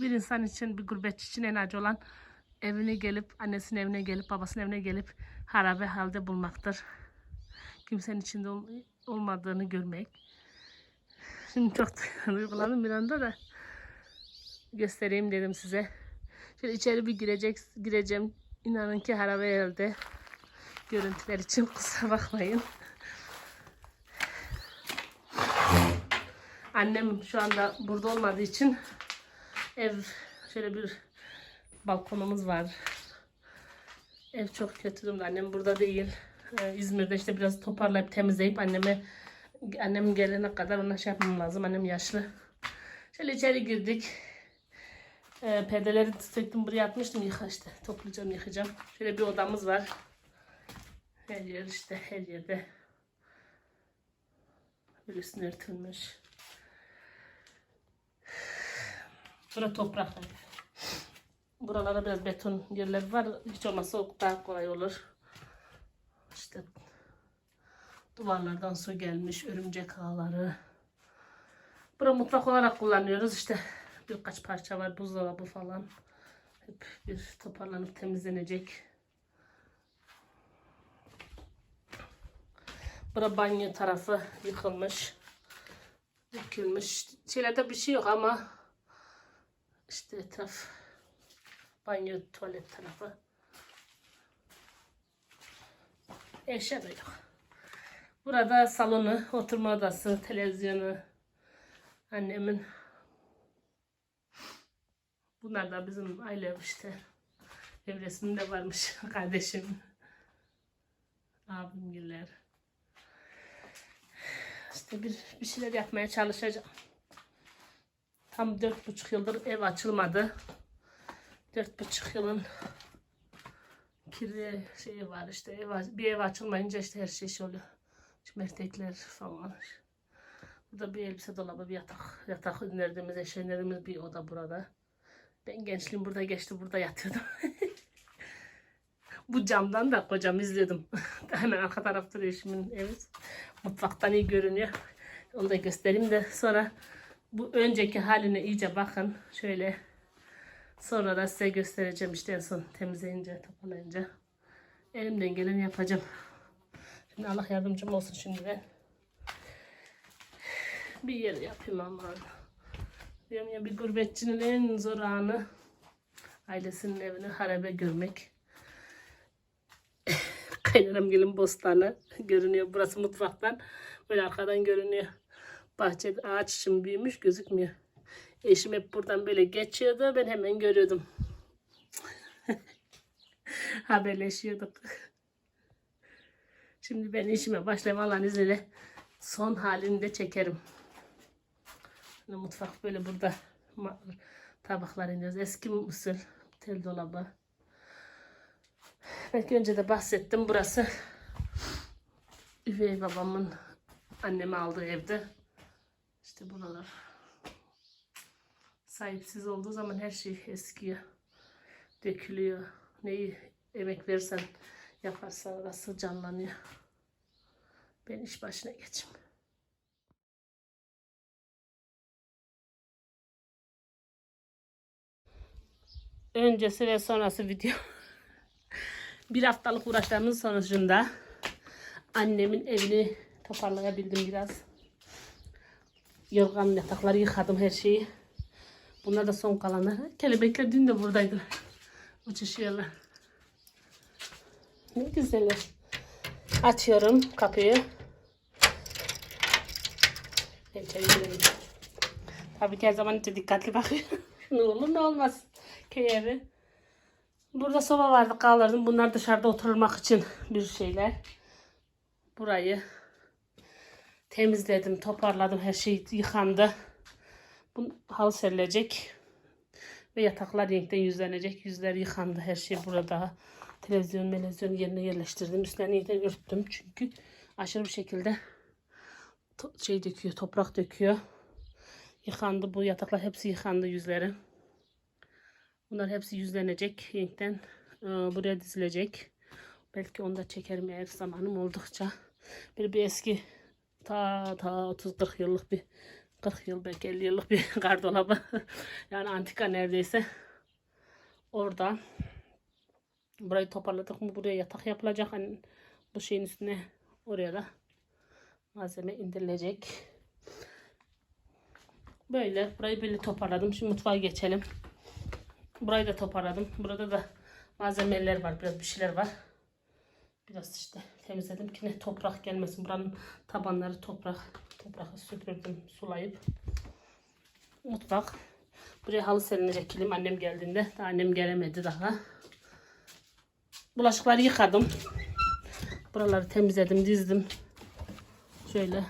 bir insan için, bir gurbetçi için en acı olan evine gelip, annesinin evine gelip, babasının evine gelip harabe halde bulmaktır. Kimsenin içinde ol- olmadığını görmek. Şimdi çok duygulandım bir anda da göstereyim dedim size. Şöyle içeri bir girecek, gireceğim. İnanın ki harabe elde. Görüntüler için kusura bakmayın. Annem şu anda burada olmadığı için ev şöyle bir balkonumuz var. Ev çok kötü durumda. Annem burada değil. Ee, İzmir'de işte biraz toparlayıp temizleyip anneme annem gelene kadar ona şey yapmam lazım. Annem yaşlı. Şöyle içeri girdik. Ee, perdeleri söktüm buraya atmıştım. Yıka işte. Toplayacağım yıkayacağım. Şöyle bir odamız var. Her yer işte her yerde. Böyle örtülmüş. Bura toprak ev. Buralarda biraz beton yerler var. Hiç olmazsa daha kolay olur. İşte duvarlardan su gelmiş, örümcek ağları. Bura mutfak olarak kullanıyoruz. İşte birkaç parça var, buzdolabı falan. Hep bir toparlanıp temizlenecek. Bura banyo tarafı yıkılmış. Dökülmüş. Şeylerde bir şey yok ama işte etraf banyo tuvalet tarafı. Eşya da yok. Burada salonu, oturma odası, televizyonu, annemin. Bunlar da bizim aile işte. Ev resminde varmış kardeşim. Abimgiller. İşte bir, bir şeyler yapmaya çalışacağım. Tam dört buçuk yıldır ev açılmadı. Dört buçuk yılın kiri şeyi var işte ev, bir ev açılmayınca işte her şey şey oluyor. Çimertekler falan. Burada bir elbise dolabı, bir yatak. Yatak ürünlerimiz, eşyalarımız bir oda burada. Ben gençliğim burada geçti, burada yatıyordum. Bu camdan da kocam izliyordum. Hemen arka tarafta da eşimin evi. Mutfaktan iyi görünüyor. Onu da göstereyim de sonra bu önceki haline iyice bakın. Şöyle sonra da size göstereceğim işte en son temizleyince, toparlayınca. Elimden geleni yapacağım. Şimdi Allah yardımcım olsun şimdi ben. Bir yer yapayım ama. Diyorum ya bir gurbetçinin en zor anı ailesinin evini harabe görmek. Kaynanam gelin bostanı görünüyor. Burası mutfaktan. Böyle arkadan görünüyor. Bahçede ağaç için büyümüş gözükmüyor. Eşim hep buradan böyle geçiyordu. Ben hemen görüyordum. Haberleşiyorduk. Şimdi ben işime başlayayım Allah'ın izniyle. Son halini de çekerim. Şimdi mutfak böyle burada tabaklar iniyoruz. Eski mısır tel dolabı. Belki önce de bahsettim. Burası üvey babamın anneme aldığı evde. İşte buralar. Sahipsiz olduğu zaman her şey eskiyor. Dökülüyor. Neyi emek versen yaparsan orası canlanıyor. Ben iş başına geçeyim. Öncesi ve sonrası video. bir haftalık uğraşlarımız sonucunda annemin evini toparlayabildim biraz. Yorgan yatakları yıkadım her şeyi. Bunlar da son kalanlar. Kelebekler dün de buradaydılar. Uçuşuyorlar. Ne güzeller. Açıyorum kapıyı. Tabii ki her zaman içe dikkatli bakıyorum. ne olur ne olmaz. Köy evi. Burada soba vardı kaldırdım. Bunlar dışarıda oturmak için bir şeyler. Burayı temizledim, toparladım. Her şey yıkandı. Bu halı serilecek. Ve yataklar renkten yüzlenecek. Yüzler yıkandı. Her şey burada. Televizyon, televizyon yerine yerleştirdim. Üstlerini yeniden örttüm. Çünkü aşırı bir şekilde şey döküyor, toprak döküyor. Yıkandı. Bu yataklar hepsi yıkandı yüzleri. Bunlar hepsi yüzlenecek. Renkten e, buraya dizilecek. Belki onu da çekerim eğer zamanım oldukça. Bir bir eski ta ta 30-40 yıllık bir 40 yıl belki 50 yıllık bir gardolabı. yani antika neredeyse. Oradan burayı toparladık mı buraya yatak yapılacak. Hani bu şeyin üstüne oraya da malzeme indirilecek. Böyle burayı böyle toparladım. Şimdi mutfağa geçelim. Burayı da toparladım. Burada da malzemeler var. Biraz bir şeyler var. Biraz işte temizledim ki ne toprak gelmesin. Buranın tabanları toprak. Toprağı süpürdüm sulayıp. Mutfak. Buraya halı serilecek kilim annem geldiğinde. Daha annem gelemedi daha. Bulaşıkları yıkadım. Buraları temizledim, dizdim. Şöyle.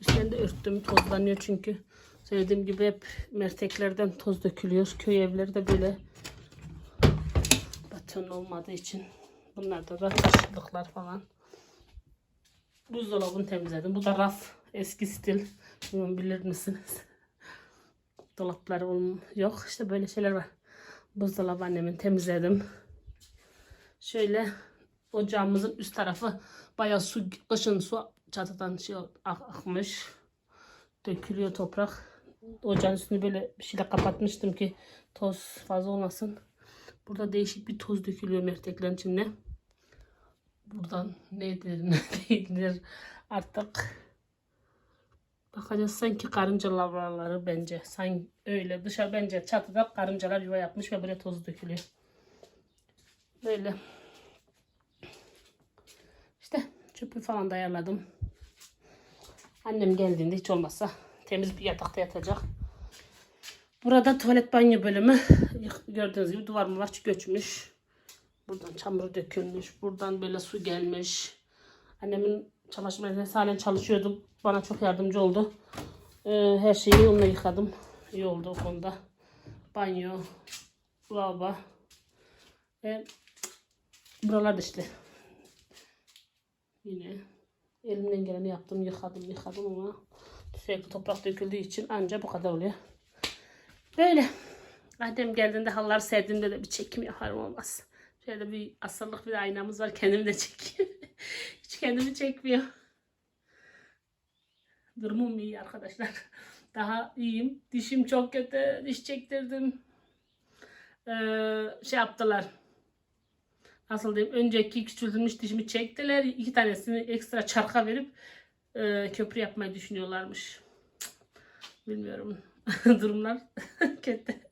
Üstlerini örttüm. Tozlanıyor çünkü. Söylediğim gibi hep merteklerden toz dökülüyor. Köy evleri de böyle beton olmadığı için. Bunlarda da taşlıklar falan. Buzdolabını temizledim. Bu da raf. Eski stil. Bilmiyorum bilir misiniz? Dolapları yok. İşte böyle şeyler var. Buzdolabı annemin temizledim. Şöyle ocağımızın üst tarafı bayağı su, kışın su çatıdan şey ak- akmış. Dökülüyor toprak. Ocağın üstünü böyle bir şeyle kapatmıştım ki toz fazla olmasın. Burada değişik bir toz dökülüyor merteklerin içine. Buradan nedir ne değildir artık. Bakacağız sanki karınca lavraları bence. Sanki öyle. Dışarı bence çatıda karıncalar yuva yapmış ve buraya toz dökülüyor. Böyle. İşte çöpü falan da ayarladım. Annem geldiğinde hiç olmazsa temiz bir yatakta yatacak. Burada tuvalet banyo bölümü gördüğünüz gibi duvar var göçmüş. Buradan çamur dökülmüş. Buradan böyle su gelmiş. Annemin çamaşır makinesi halen çalışıyordu. Bana çok yardımcı oldu. Ee, her şeyi onunla yıkadım. İyi oldu o konuda. Banyo, lavabo. Ve buralar da işte. Yine elimden geleni yaptım. Yıkadım yıkadım ama sürekli toprak döküldüğü için anca bu kadar oluyor. Böyle. Annem geldiğinde halılar serdiğimde de bir çekim yaparım olmaz. Şöyle bir asırlık bir aynamız var. Kendimi de çekeyim. Hiç kendimi çekmiyor. Durumum iyi arkadaşlar. Daha iyiyim. Dişim çok kötü. Diş çektirdim. Ee, şey yaptılar. Nasıl diyeyim? Önceki küçültülmüş dişimi çektiler. İki tanesini ekstra çarka verip e, köprü yapmayı düşünüyorlarmış. Bilmiyorum. Durumlar kötü.